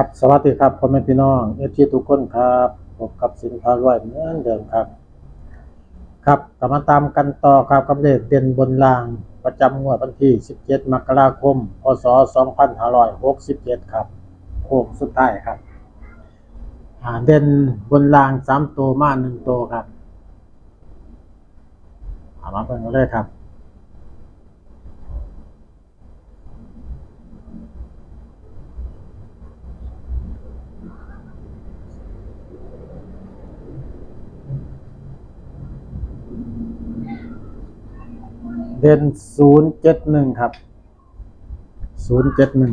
ครับสวัสดีครับพ่อแม่พี่น้องเอฟซีทุกคนครับพบกับสินค้ารวยเหมือนเดิมครับ ครับกลับมาตามกันต่อครับกับเลขเด่นบนรางประจำงวดวันที่ 17 มกราคม พศ 2567 ครับโค้งสุดท้ายครับเด่นบนรางสามตัวมาหนึ่งตัวครับเอามาเพิ่งกันเลยครับ เด่นศูนย์เจ็ดหนึ่งครับศูนย์เจ็ดหนึ่ง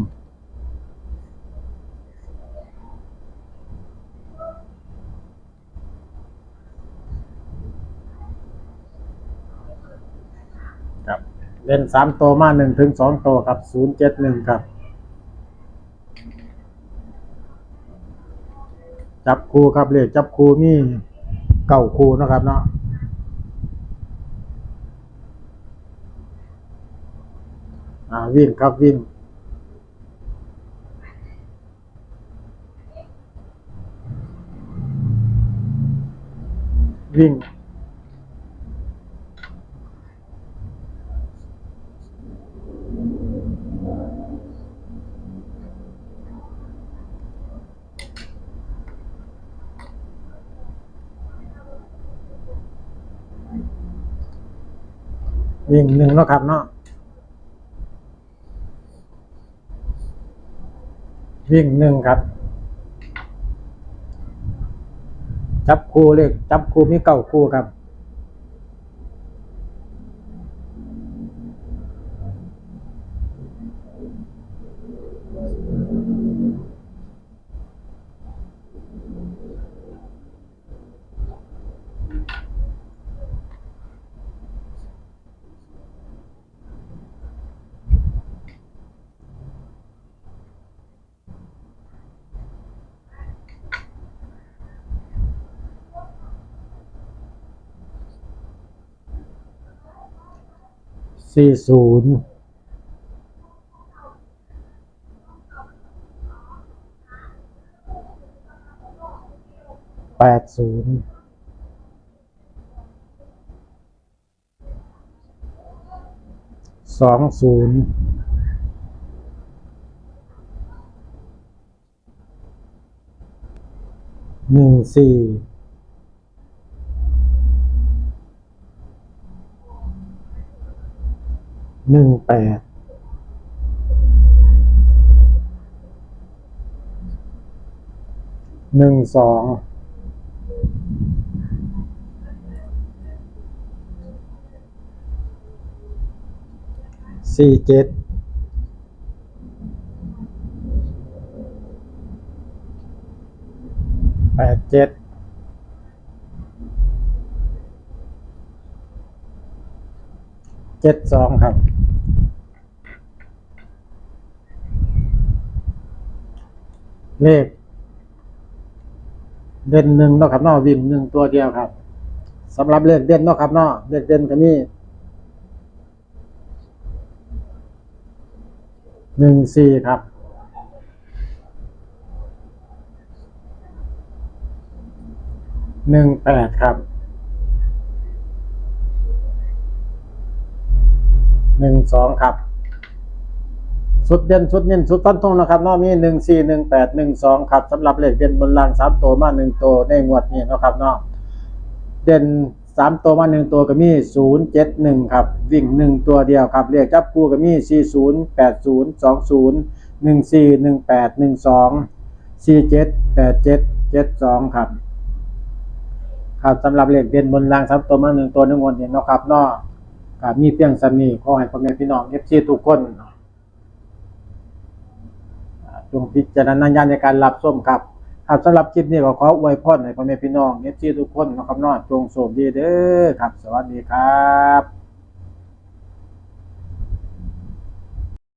ครับ เล่นสามตัวมาหนึ่งถึงสองตัวครับศูนย์เจ็ดหนึ่งครับ จับคู่ครับเลขจับคู่มีเก่าคู่นะครับเนาะ อ่าวิ่งครับวิ่ง วิ่ง วิ่งหนึ่งเนาะครับเนาะ วิ่งหนึ่งครับ จับคู่เลขจับคู่มีเก้าคู่ครับ สี่ศูนย์แปดศูนย์สองศูนย์หนึ่งสี่ หนึ่งแปดหนึ่งสองสี่เจ็ดแปดเจ็ด เจ็ดสองครับ เลข เด่นหนึ่งเนาะครับเนาะวิ่งหนึ่งตัวเดียวครับสำหรับเลขเด่นเนาะครับเนาะเลขเด่นก็มีหนึ่งสี่ครับหนึ่งแปดครับ ห นึ่งสองครับ สุดเด่นสุดเน้นสุดต้นทงนะครับนาะมีหนึ่งสี่หนึ่งแปดหนึ่งสองครับสำหรับเลขเด่นบนรางสามตัวมาหนึ่งตัวในงวดนี้นะครับนาะเด่นสามตัวมาหนึ่งตัวก็มีศูนย์เจ็ดหนึ่งครับ วิ่งหนึ่งตัวเดียวครับเลขจับคู่ก็มีสี่ศูนย์แปดศูนย์สองศูนย์หนึ่งสี่หนึ่งแปดหนึ่งสองสี่เจ็ดแปดเจ็ดเจ็ดสองครับครับสำหรับเลขเด่นบนรางสามตัวมาหนึ่งตัวในงวดนี้นะครับนาะครับ มีเพียงสันีขอให้พ่อแม่พี่น้องเอฟซีทุกคนจงพิจารณาญาณในการรับส้มครับครับสำหรับคลิปนี้ก็ขออวยพรให้พ่อแม่พี่น้องเอฟซีทุกคนนะครับเนอจงโชคดีเด้อครับ สวัสดีครับ